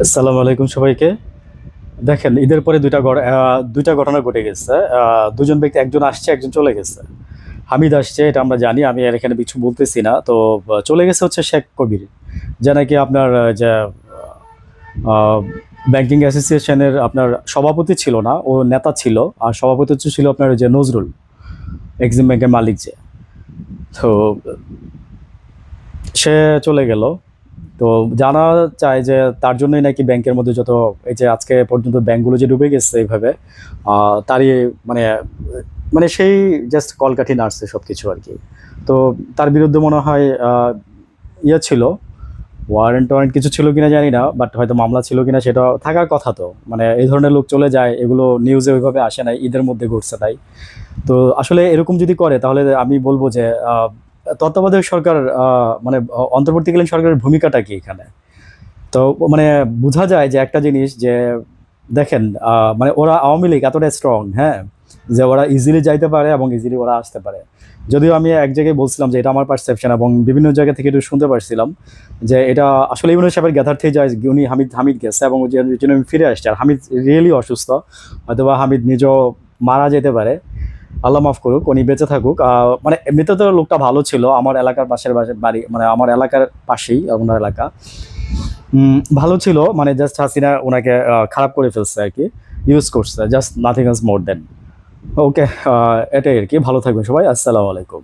আসসালামু আলাইকুম সবাইকে। দেখেন, ঈদের পরে দুইটা দুইটা ঘটনা ঘটে গেছে। দুজন ব্যক্তি, একজন আসছে, একজন চলে গেছে। হামিদ আসছে, এটা আমরা জানি, আমি আর এখানে কিছু বলতেছি না। তো চলে গেছে হচ্ছে শেখ কবির, যে নাকি আপনার যে ব্যাংকিং অ্যাসোসিয়েশনের আপনার সভাপতি ছিল না, ও নেতা ছিল, আর সভাপতি হচ্ছে ছিল আপনার যে নজরুল এক্সিম ব্যাংকের মালিক যে। তো, সে চলে গেল। তো জানা চায় যে তার জন্যই নাকি ব্যাংকের মধ্যে যত এই যে আজকে পর্যন্ত ব্যাংকগুলো যে ডুবে গেছে এইভাবে তারই মানে মানে সেই জাস্ট কলকাঠি নাড়ছে সব কিছু আর কি। তো তার বিরুদ্ধে মনে হয় ইয়ে ছিল ওয়ারেন্ট ওয়ারেন্ট কিছু ছিল কিনা জানি না বাট হয়তো মামলা ছিল কিনা সেটা থাকার কথা তো। মানে এই ধরনের লোক চলে যায়, এগুলো নিউজে ওইভাবে আসে নাই, ঈদের মধ্যে ঘটছে তাই। তো আসলে এরকম যদি করে, তাহলে আমি বলব যে তত্ত্বাবধায়ক সরকার মানে অন্তর্বর্তীকালীন সরকারের ভূমিকাটা কি এখানে? তো মানে বোঝা যায় যে একটা জিনিস যে, দেখেন মানে ওরা আওয়ামী লীগ এতটা স্ট্রং হ্যাঁ? যে ওরা ইজিলি যাইতে পারে এবং ইজিলি ওরা আসতে পারে। যদিও আমি এক জায়গায় বলছিলাম যে এটা আমার পারসেপশন এবং বিভিন্ন জায়গা থেকে একটু শুনতে পারছিলাম যে এটা আসলে ইউনুস সাহেবের গ্যাথার থেকে যায়, উনি হামিদ হামিদ গেছে এবং জন্য আমি ফিরে আসছে, আর হামিদ রিয়েলি অসুস্থ, হয়তোবা হামিদ নিজেও মারা যেতে পারে। আল্লাহ মাফ করুক, উনি বেঁচে থাকুক। মানে এমনিতে তো লোকটা ভালো ছিল, আমার এলাকার পাশের বাড়ি মানে আমার এলাকার পাশেই, ওনার এলাকা। ভালো ছিল মানে জাস্ট হাসিনা ওনাকে খারাপ করে ফেলছে আর কি ইউজ করছে just nothing is more than okay এটাই আর কি, ভালো থাকবেন সবাই, আসসালামু আলাইকুম।